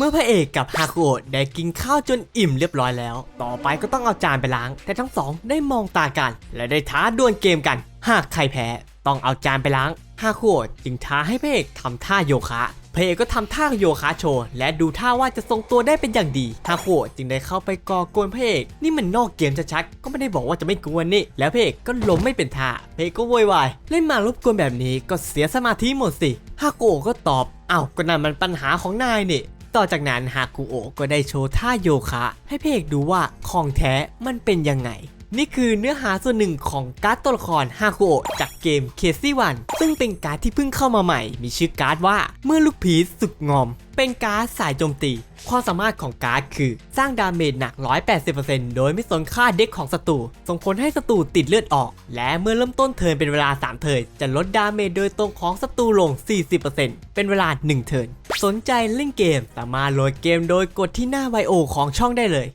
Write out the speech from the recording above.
เมื่อพระเอกกับฮาคุโอะได้กินข้าวจนอิ่มเรียบร้อยแล้ว ต่อไปก็ต้องเอาจานไปล้าง แต่ทั้งสองได้มองตากัน และได้ท้าดวลเกมกัน หากใครแพ้ต้องเอาจานไปล้างฮาคุโอะจึงท้าให้พระเอกทำท่าโยคะพระเอกก็ทำท่าโยคะโชว์และดูท่าว่าจะทรงตัวได้เป็นอย่างดีฮาคุโอะจึงได้เข้าไปก่อกวนพระเอกนี่มันนอกเกมชัดๆก็ไม่ได้บอกว่าจะไม่กวนนี่ แล้วพระเอกก็ล้มไม่เป็นท่าพระเอกก็โวยวายเล่นมารบกวนแบบนี้ก็เสียสมาธิหมดสิฮาคุโอะก็ตอบอ้าวก็นั่นมันปัญหาของนายนี่ ต่อจากนั้นฮากุโอะก็ได้โชว์ท่าโยคะ ให้พเอกดูว่าของแท้มันเป็นยังไง นี่คือเนื้อหาส่วนหนึ่งของการ์ดตัวละครฮากุโอะจากเกมเคซี่วันซึ่งเป็นการ์ดที่เพิ่งเข้ามาใหม่ มีชื่อการ์ดว่าเมื่อลูกผีสุดงอม เป็นการ์ดสายโจมตี ความสามารถของการ์ดคือสร้างดาเมจหนัก 180%โดยไม่สนค่าเด็กของศัตรูส่งผลให้ศัตรูติดเลือดออก และเมื่อเริ่มต้นเทิร์นเป็นเวลา 3 เทิร์นจะลดดาเมจโดยตรงของศัตรูลง 40%เป็นเวลา 1 เทิร์นสนใจเล่นเกมสามารถโหลดเกมโดยกดที่หน้าไบโอของช่องได้เลย